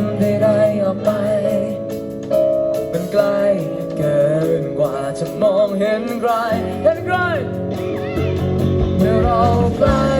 ำใดๆออกไป มันไกลเกินกว่าจะมองเห็นไกลเห็นไกลเมื่อเราใกล้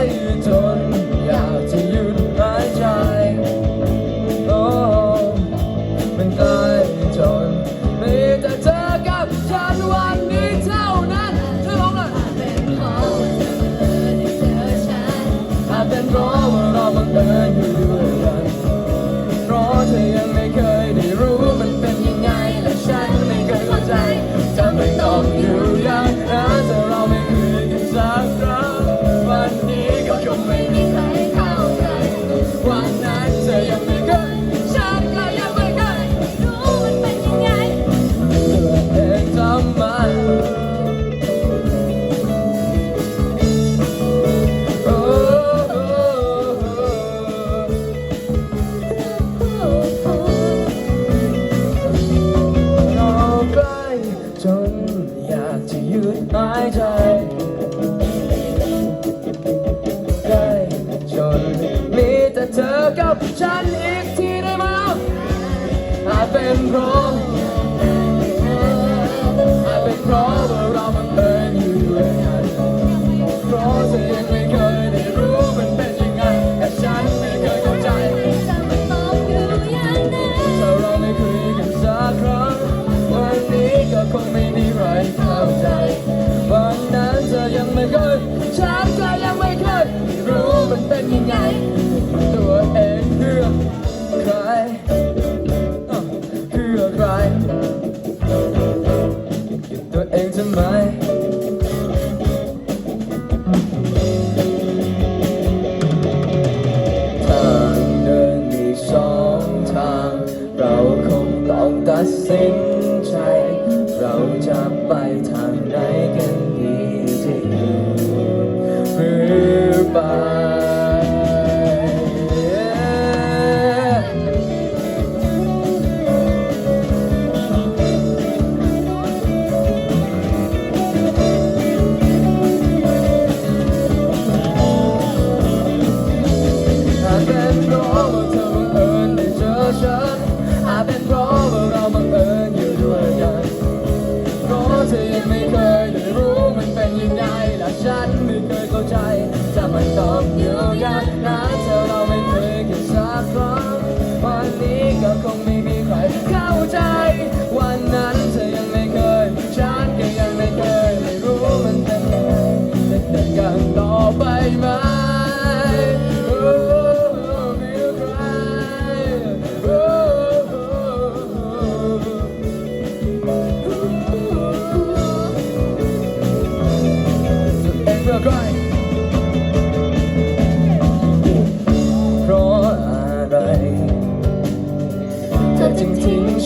into my.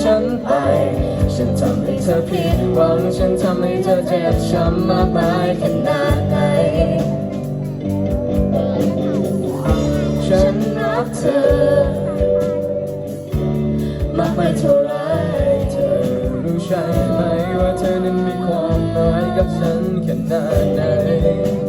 ฉันไป ฉันทำให้เธอผิดหวัง ฉันทำให้เธอเจ็บช้ำมากมายขนาดไหน ฉันรักเธอ มากไปเท่าไรเธอรู้ใช่ไหมว่าเธอนั้นมีความหมายกับฉันขนาดไหน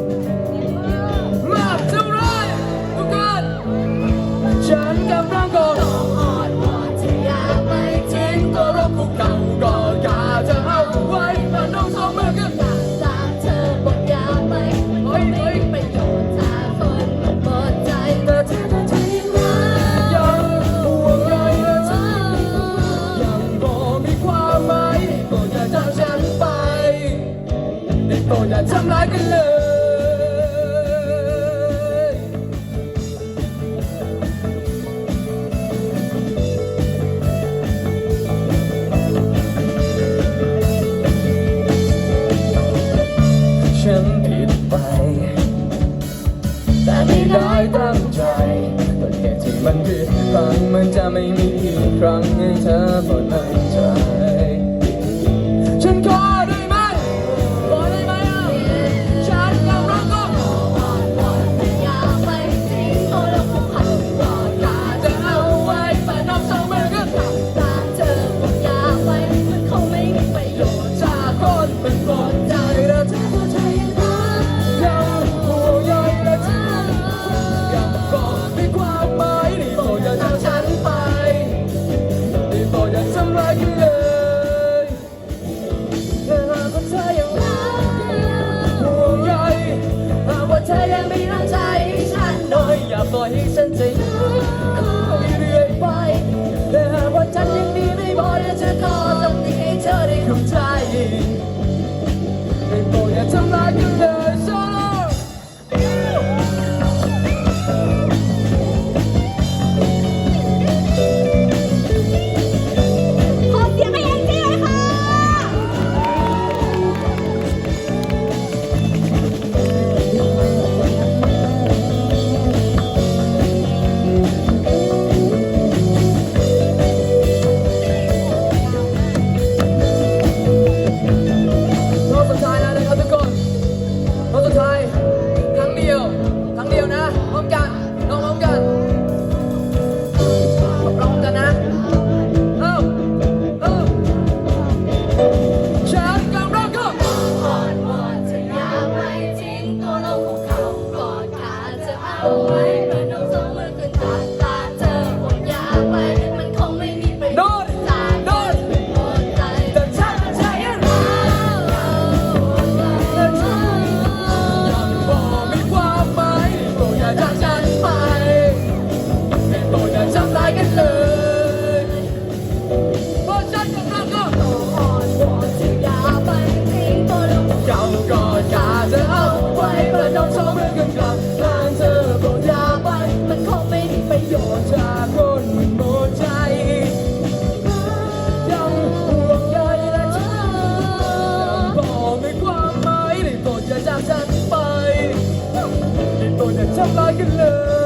much I'm like in love.